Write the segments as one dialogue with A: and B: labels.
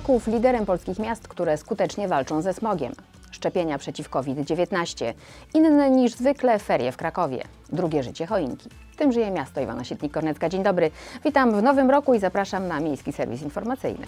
A: Kraków liderem polskich miast, które skutecznie walczą ze smogiem. Szczepienia przeciw COVID-19. Inne niż zwykle ferie w Krakowie. Drugie życie choinki. Tym żyje miasto. Iwana Sietnik-Kornecka, dzień dobry. Witam w nowym roku i zapraszam na Miejski Serwis Informacyjny.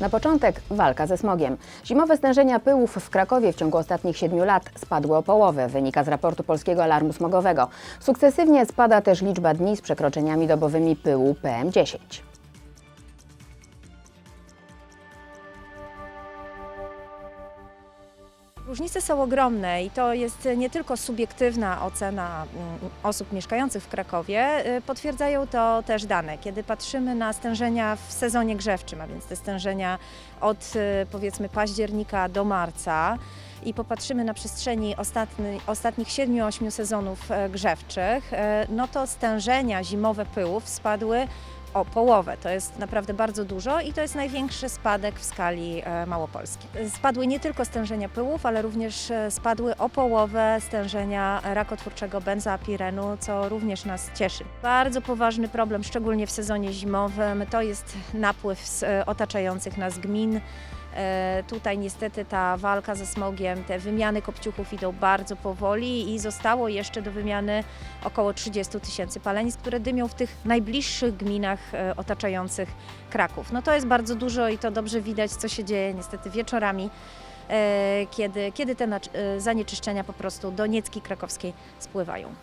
A: Na początek walka ze smogiem. Zimowe stężenia pyłów w Krakowie w ciągu ostatnich siedmiu lat spadły o połowę, wynika z raportu Polskiego Alarmu Smogowego. Sukcesywnie spada też liczba dni z przekroczeniami dobowymi pyłu PM10.
B: Różnice są ogromne i to jest nie tylko subiektywna ocena mm, osób mieszkających w Krakowie, y, potwierdzają to też dane. Kiedy patrzymy na stężenia w sezonie grzewczym, a więc te stężenia od y, powiedzmy października do marca i popatrzymy na przestrzeni ostatni, ostatnich 7-8 sezonów e, grzewczych, no to stężenia zimowe pyłów spadły o połowę. To jest naprawdę bardzo dużo i to jest największy spadek w skali e, Małopolski. Spadły nie tylko stężenia pyłów, ale również e, spadły o połowę stężenia rakotwórczego benzoapirenu, co również nas cieszy. Bardzo poważny problem, szczególnie w sezonie zimowym, to jest napływ z e, otaczających nas gmin. E, Tutaj niestety ta walka ze smogiem, te wymiany kopciuchów idą bardzo powoli i zostało jeszcze do wymiany około 30 tysięcy palenic, które dymią w tych najbliższych gminach e, otaczających Kraków. No to jest bardzo dużo i to dobrze widać, co się dzieje niestety wieczorami, e, kiedy, kiedy te zanieczyszczenia po prostu do Niecki Krakowskiej spływają.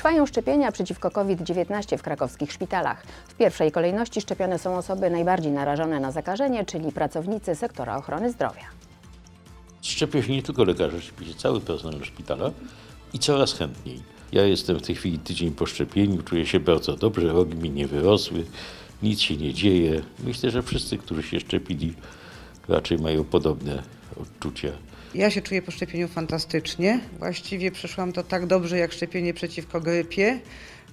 A: Trwają szczepienia przeciwko COVID-19 w krakowskich szpitalach. W pierwszej kolejności szczepione są osoby najbardziej narażone na zakażenie, czyli pracownicy sektora ochrony zdrowia.
C: Szczepia się nie tylko lekarze, szczepi się cały personel szpitala i coraz chętniej. Ja jestem w tej chwili tydzień po szczepieniu, czuję się bardzo dobrze, rogi mi nie wyrosły, nic się nie dzieje. Myślę, że wszyscy, którzy się szczepili, raczej mają podobne odczucia.
D: Ja się czuję po szczepieniu fantastycznie. Właściwie przeszłam to tak dobrze jak szczepienie przeciwko grypie.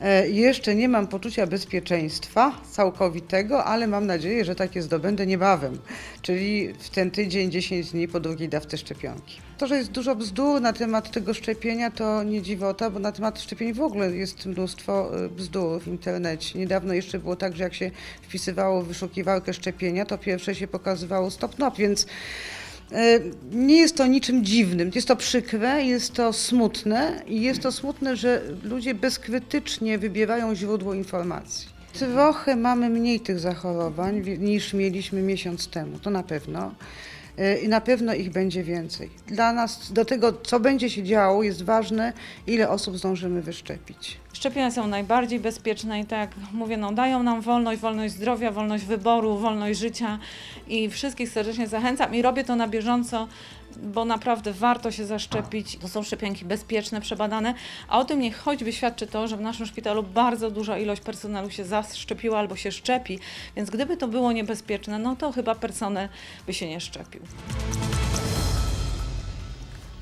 D: E, Jeszcze nie mam poczucia bezpieczeństwa całkowitego, ale mam nadzieję, że takie zdobędę niebawem, czyli w ten tydzień, 10 dni po drugiej dawce szczepionki. To, że jest dużo bzdur na temat tego szczepienia, to nie dziwota, bo na temat szczepień w ogóle jest mnóstwo e, bzdur w internecie. Niedawno jeszcze było tak, że jak się wpisywało w wyszukiwarkę szczepienia, to pierwsze się pokazywało stop nop, więc Nie jest to niczym dziwnym, jest to przykre, jest to smutne i jest to smutne, że ludzie bezkrytycznie wybierają źródło informacji. Trochę mamy mniej tych zachorowań niż mieliśmy miesiąc temu, to na pewno. E, I na pewno ich będzie więcej. Dla nas, do tego, co będzie się działo, jest ważne, ile osób zdążymy wyszczepić.
E: Szczepienia są najbardziej bezpieczne i tak mówię, no, dają nam wolność, wolność zdrowia, wolność wyboru, wolność życia i wszystkich serdecznie zachęcam i robię to na bieżąco, bo naprawdę warto się zaszczepić. To są szczepionki bezpieczne, przebadane, a o tym niech choćby świadczy to, że w naszym szpitalu bardzo duża ilość personelu się zaszczepiła albo się szczepi, więc gdyby to było niebezpieczne, no to chyba personel by się nie szczepił.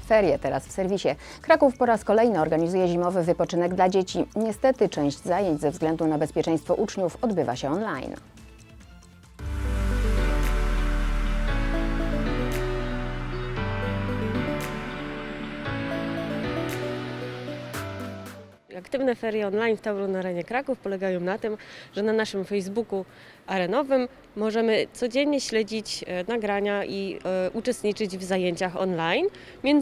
A: Ferie teraz w serwisie. Kraków po raz kolejny organizuje zimowy wypoczynek dla dzieci. Niestety część zajęć ze względu na bezpieczeństwo uczniów odbywa się online.
F: Aktywne ferie online w Tauron Arenie Kraków polegają na tym, że na naszym Facebooku arenowym możemy codziennie śledzić e, nagrania i e, uczestniczyć w zajęciach online,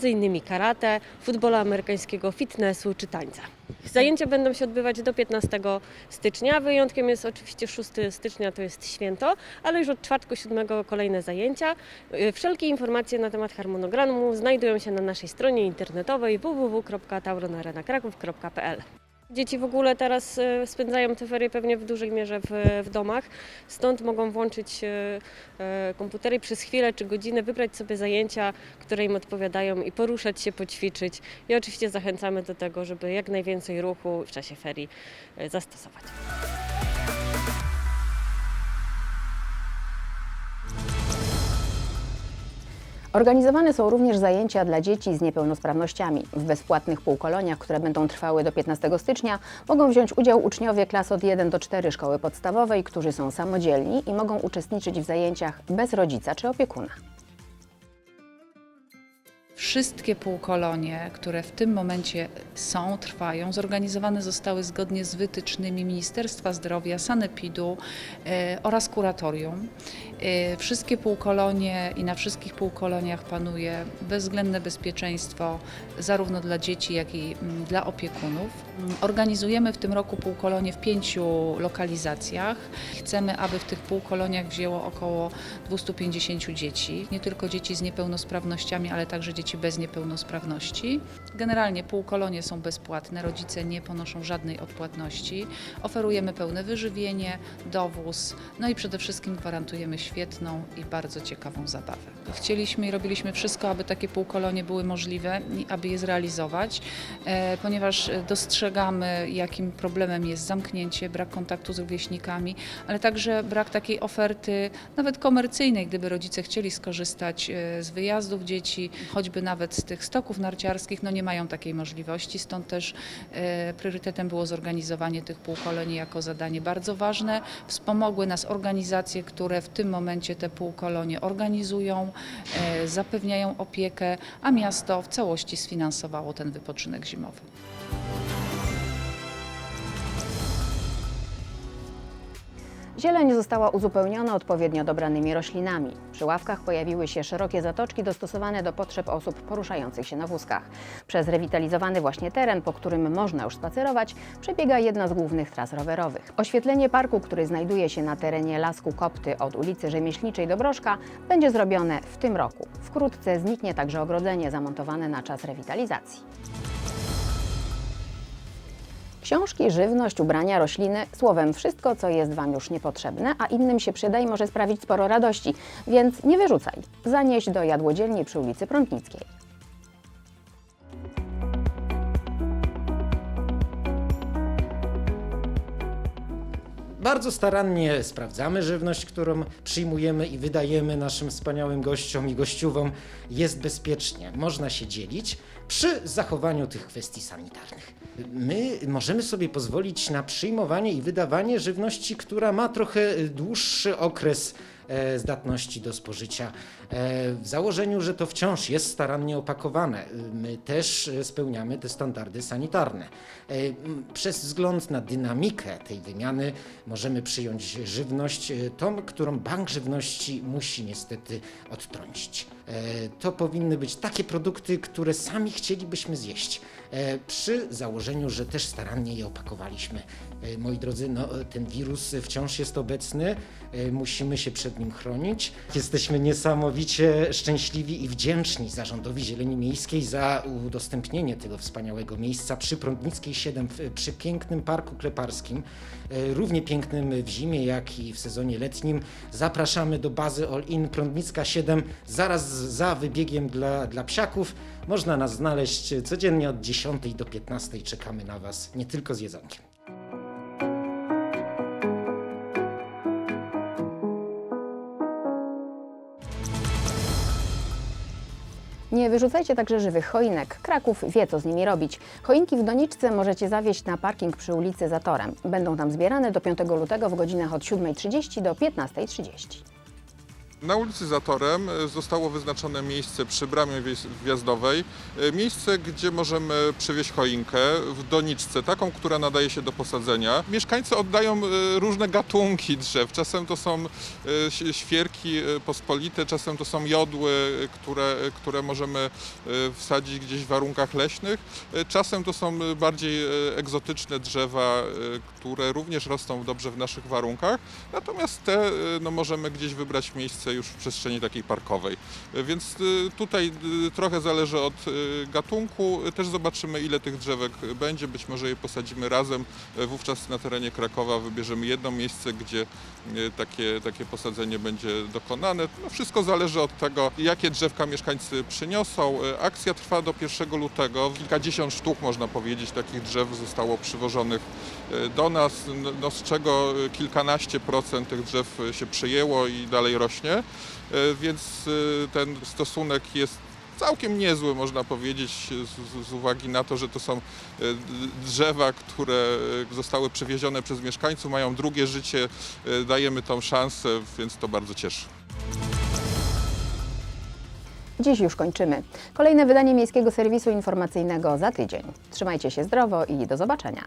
F: innymi karate, futbola amerykańskiego, fitnessu czy tańca. Zajęcia będą się odbywać do 15 stycznia. Wyjątkiem jest oczywiście 6 stycznia, to jest święto, ale już od czwartku 7 kolejne zajęcia. E, Wszelkie informacje na temat harmonogramu znajdują się na naszej stronie internetowej www.tauronarenakraków.pl. Dzieci w ogóle teraz e, spędzają te ferie pewnie w dużej mierze w, w domach, stąd mogą włączyć e, e, komputery przez chwilę czy godzinę, wybrać sobie zajęcia, które im odpowiadają i poruszać się, poćwiczyć. I oczywiście zachęcamy do tego, żeby jak najwięcej ruchu w czasie ferii zastosować.
A: Organizowane są również zajęcia dla dzieci z niepełnosprawnościami. W bezpłatnych półkoloniach, które będą trwały do 15 stycznia, mogą wziąć udział uczniowie klas od 1 do 4 szkoły podstawowej, którzy są samodzielni i mogą uczestniczyć w zajęciach bez rodzica czy opiekuna.
G: Wszystkie półkolonie, które w tym momencie są, trwają, zorganizowane zostały zgodnie z wytycznymi Ministerstwa Zdrowia, Sanepidu e, oraz kuratorium. E, Wszystkie półkolonie i na wszystkich półkoloniach panuje bezwzględne bezpieczeństwo zarówno dla dzieci, jak i mm, dla opiekunów. Mm, Organizujemy w tym roku półkolonie w pięciu lokalizacjach. Chcemy, aby w tych półkoloniach wzięło około 250 dzieci, nie tylko dzieci z niepełnosprawnościami, ale także dzieci bez niepełnosprawności. Generalnie półkolonie są bezpłatne, rodzice nie ponoszą żadnej odpłatności. Oferujemy pełne wyżywienie, dowóz, no i przede wszystkim gwarantujemy świetną i bardzo ciekawą zabawę. Chcieliśmy i robiliśmy wszystko, aby takie półkolonie były możliwe i aby je zrealizować, e, ponieważ dostrzegamy, jakim problemem jest zamknięcie, brak kontaktu z rówieśnikami, ale także brak takiej oferty, nawet komercyjnej, gdyby rodzice chcieli skorzystać e, z wyjazdów dzieci, choćby nawet z tych stoków narciarskich, no nie mają takiej możliwości, stąd też e, priorytetem było zorganizowanie tych półkolonii jako zadanie bardzo ważne. Wspomogły nas organizacje, które w tym momencie te półkolonie organizują, e, zapewniają opiekę, a miasto w całości sfinansowało ten wypoczynek zimowy.
A: Zieleń została uzupełniona odpowiednio dobranymi roślinami. Przy ławkach pojawiły się szerokie zatoczki dostosowane do potrzeb osób poruszających się na wózkach. Przez rewitalizowany właśnie teren, po którym można już spacerować, przebiega jedna z głównych tras rowerowych. Oświetlenie parku, który znajduje się na terenie Lasku Kopty od ulicy Rzemieślniczej do Brożka, będzie zrobione w tym roku. Wkrótce zniknie także ogrodzenie zamontowane na czas rewitalizacji. Książki, żywność, ubrania, rośliny, słowem wszystko, co jest Wam już niepotrzebne, a innym się przyda i może sprawić sporo radości, więc nie wyrzucaj. Zanieś do jadłodzielni przy ulicy Prątnickiej.
H: Bardzo starannie sprawdzamy żywność, którą przyjmujemy i wydajemy naszym wspaniałym gościom i gościuwom. Jest bezpiecznie, można się dzielić przy zachowaniu tych kwestii sanitarnych. My możemy sobie pozwolić na przyjmowanie i wydawanie żywności, która ma trochę dłuższy okres zdatności do spożycia. E, W założeniu, że to wciąż jest starannie opakowane. My też e, spełniamy te standardy sanitarne. E, Przez wzgląd na dynamikę tej wymiany możemy przyjąć żywność, e, tą, którą Bank Żywności musi niestety odtrącić. E, To powinny być takie produkty, które sami chcielibyśmy zjeść. E, Przy założeniu, że też starannie je opakowaliśmy. E, Moi drodzy, no, ten wirus wciąż jest obecny, e, musimy się przed nim chronić. Jesteśmy niesamowicie szczęśliwi i wdzięczni Zarządowi Zieleni Miejskiej za udostępnienie tego wspaniałego miejsca przy Prądnickiej 7, w- przy pięknym parku kleparskim, równie pięknym w zimie, jak i w sezonie letnim. Zapraszamy do bazy All In Prądnicka 7, zaraz za wybiegiem dla, dla psiaków. Można nas znaleźć codziennie od 10 do 15. Czekamy na Was, nie tylko z jedzonkiem.
A: Nie wyrzucajcie także żywych choinek. Kraków wie, co z nimi robić. Choinki w doniczce możecie zawieźć na parking przy ulicy Zatorem. Będą tam zbierane do 5 lutego w godzinach od 7.30 do 15.30.
I: Na ulicy Zatorem e, zostało wyznaczone miejsce przy bramie wjazdowej. E, Miejsce, gdzie możemy przywieźć choinkę w doniczce, taką, która nadaje się do posadzenia. Mieszkańcy oddają e, różne gatunki drzew. Czasem to są świerki pospolite, czasem to są jodły, które, które możemy wsadzić gdzieś w warunkach leśnych. Czasem to są bardziej egzotyczne drzewa, które również rosną dobrze w naszych warunkach. Natomiast te no, możemy gdzieś wybrać miejsce już w przestrzeni takiej parkowej. Więc y, tutaj y, trochę zależy od y, gatunku. Też zobaczymy ile tych drzewek będzie. Być może je posadzimy razem. Wówczas na terenie Krakowa wybierzemy jedno miejsce, gdzie takie, takie posadzenie będzie dokonane. No, wszystko zależy od tego, jakie drzewka mieszkańcy przyniosą. Akcja trwa do 1 lutego. Kilkadziesiąt sztuk, można powiedzieć, takich drzew zostało przywożonych do nas, no, z czego kilkanaście procent tych drzew się przyjęło i dalej rośnie, Y, więc y, ten stosunek jest całkiem niezły, można powiedzieć, z, z- uwagi na to, że to są d- drzewa, które zostały przywiezione przez mieszkańców, mają drugie życie, dajemy tą szansę, więc to bardzo cieszy.
A: Dziś już kończymy. Kolejne wydanie Miejskiego Serwisu Informacyjnego za tydzień. Trzymajcie się zdrowo i do zobaczenia.